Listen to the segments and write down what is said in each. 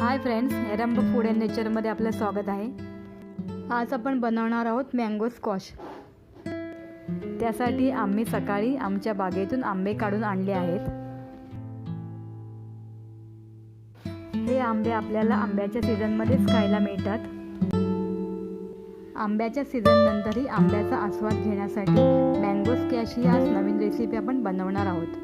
हाय friends एरंब food and नेचरमध्ये आपलं स्वागत आहे. आज आपण बनवणार आहोत मँगो स्कॉश त्यासाठी आम्ही सकाळी आमच्या बागेतून आंबे काढून आणले आहेत. हे आंबे आपल्याला आंब्याच्या सीझनमध्येच खायला मिळतात. आंब्याच्या सीझननंतरही आंब्याचा आस्वाद घेण्यासाठी मँगो स्कॅश ही आज नवीन रेसिपी आपण बनवणार आहोत.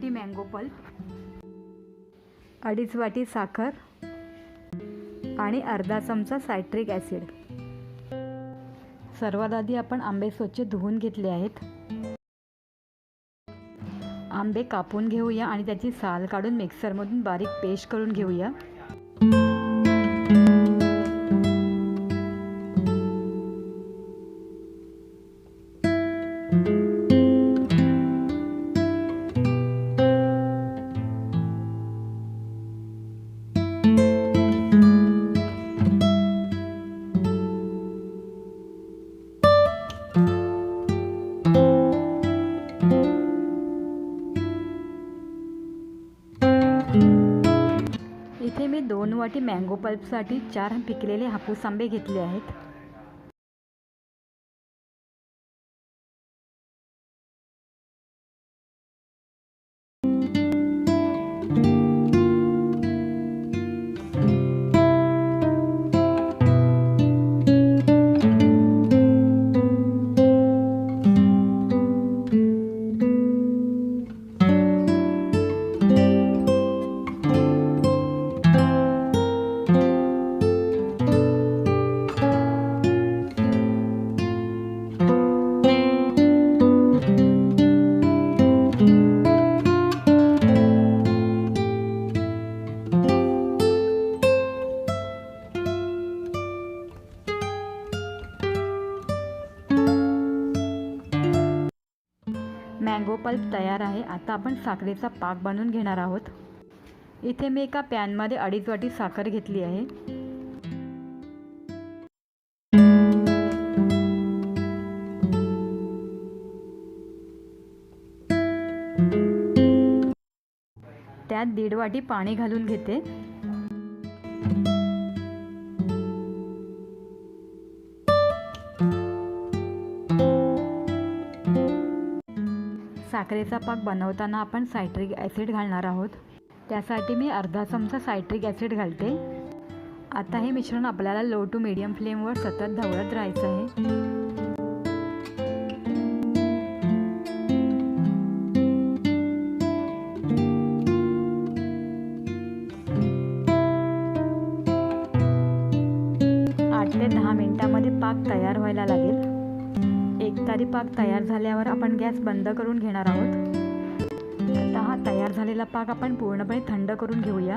वाटी मँगो पल्प अडीच वाटी साखर आणि अर्धा चमचा सायट्रिक ॲसिड सर्वात आधी आपण आंबे स्वच्छ धुवून घेतले आहेत. आंबे कापून घेऊया आणि त्याची साल काढून मिक्सरमधून बारीक पेस्ट करून घेऊया. वाटी मँगो पल्पसाठी चार पिकलेले हापूस आंबे घेतले आहेत. मँगो पल्प तयार आहे. आता आपण साखरेचा पाक बनवून घेणार आहोत. इथे मी एका पॅनमध्ये अडीच वाटी साखर घेतली आहे. त्यात दीड वाटी पाणी घालून घेते. साखरेचा पाक बनवताना आपण सायट्रिक ॲसिड घालणार आहोत. त्यासाठी मी अर्धा चमचा सायट्रिक ॲसिड घालते. आता हे मिश्रण आपल्याला लो टू मिडियम फ्लेमवर सतत ढवळत राहायचं आहे. आठ ते दहा मिनटामध्ये पाक तयार व्हायला लागेल. एक तारी पाक तयार झाल्यावर आपण गॅस बंद करून घेणार आहोत. आता हा तयार झालेला पाक आपण पूर्णपणे थंड करून घेऊया.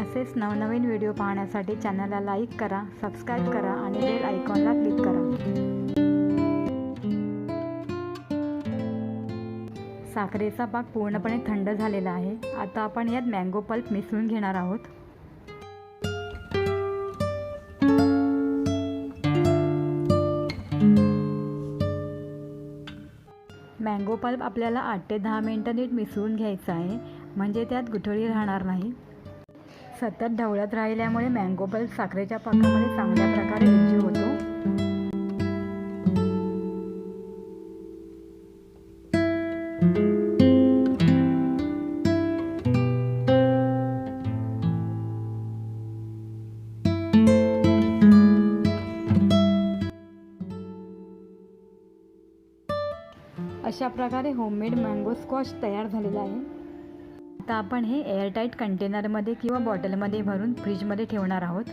असेच नवनवीन व्हिडिओ पाहण्यासाठी चॅनलला लाईक करा सबस्क्राईब करा आणि बेल आयकॉनला क्लिक करा. साखरेचा पाक पूर्णपणे थंड झालेला आहे. आता आपण यात मँगो पल्प मिसळून घेणार आहोत. मँगो पल्प आपल्याला आठ ते दहा मिनटं नीट मिसळून घ्यायचा आहे. म्हणजे त्यात गुठळी राहणार नाही. सतत ढवळत राहिल्यामुळे मँगो पल्प साखरेच्या पाकामध्ये चांगल्या प्रकारे विजू होतो. अशा प्रकारे होममेड मँगो स्क्वॉश तयार झालेला आहे. आता आपण हे एअरटाईट कंटेनरमध्ये किंवा बॉटलमध्ये भरून फ्रीजमध्ये ठेवणार आहोत.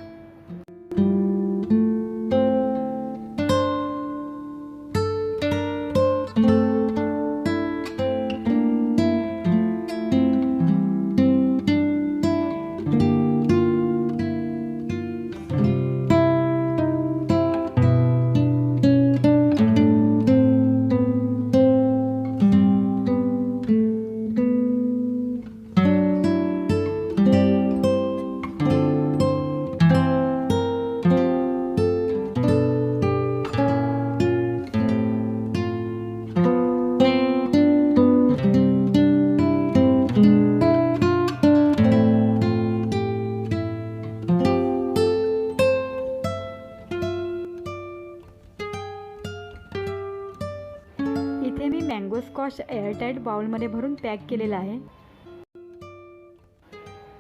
मँगो एअरटाईट बाउलमध्ये भरून पॅक केलेला आहे.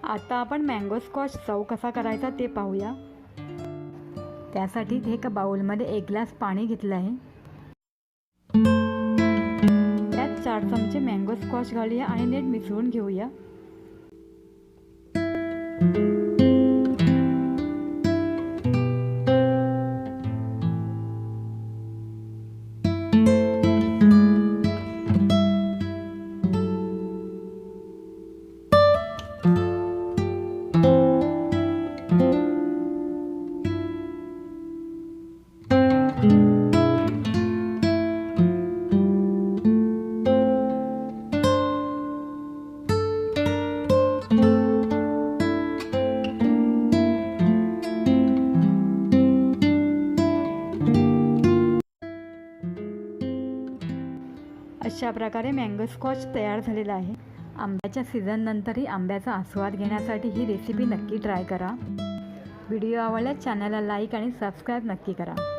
आता आपण मँगो स्कॉच चव कसा करायचा ते पाहूया. त्यासाठी एका बाउलमध्ये एक ग्लास पाणी घेतलं आहे. त्यात चार चमचे मँगो स्कॉच घालूया आणि नीट मिसळून घेऊया. अशा प्रकारे मँगो स्कॉच तयार झालेला आहे. आंब्याच्या सीझननंतरही आंब्याचा आस्वाद घेण्यासाठी ही रेसिपी नक्की ट्राय करा. व्हिडिओ आवडल्यास चॅनलला लाईक आणि सबस्क्राईब नक्की करा.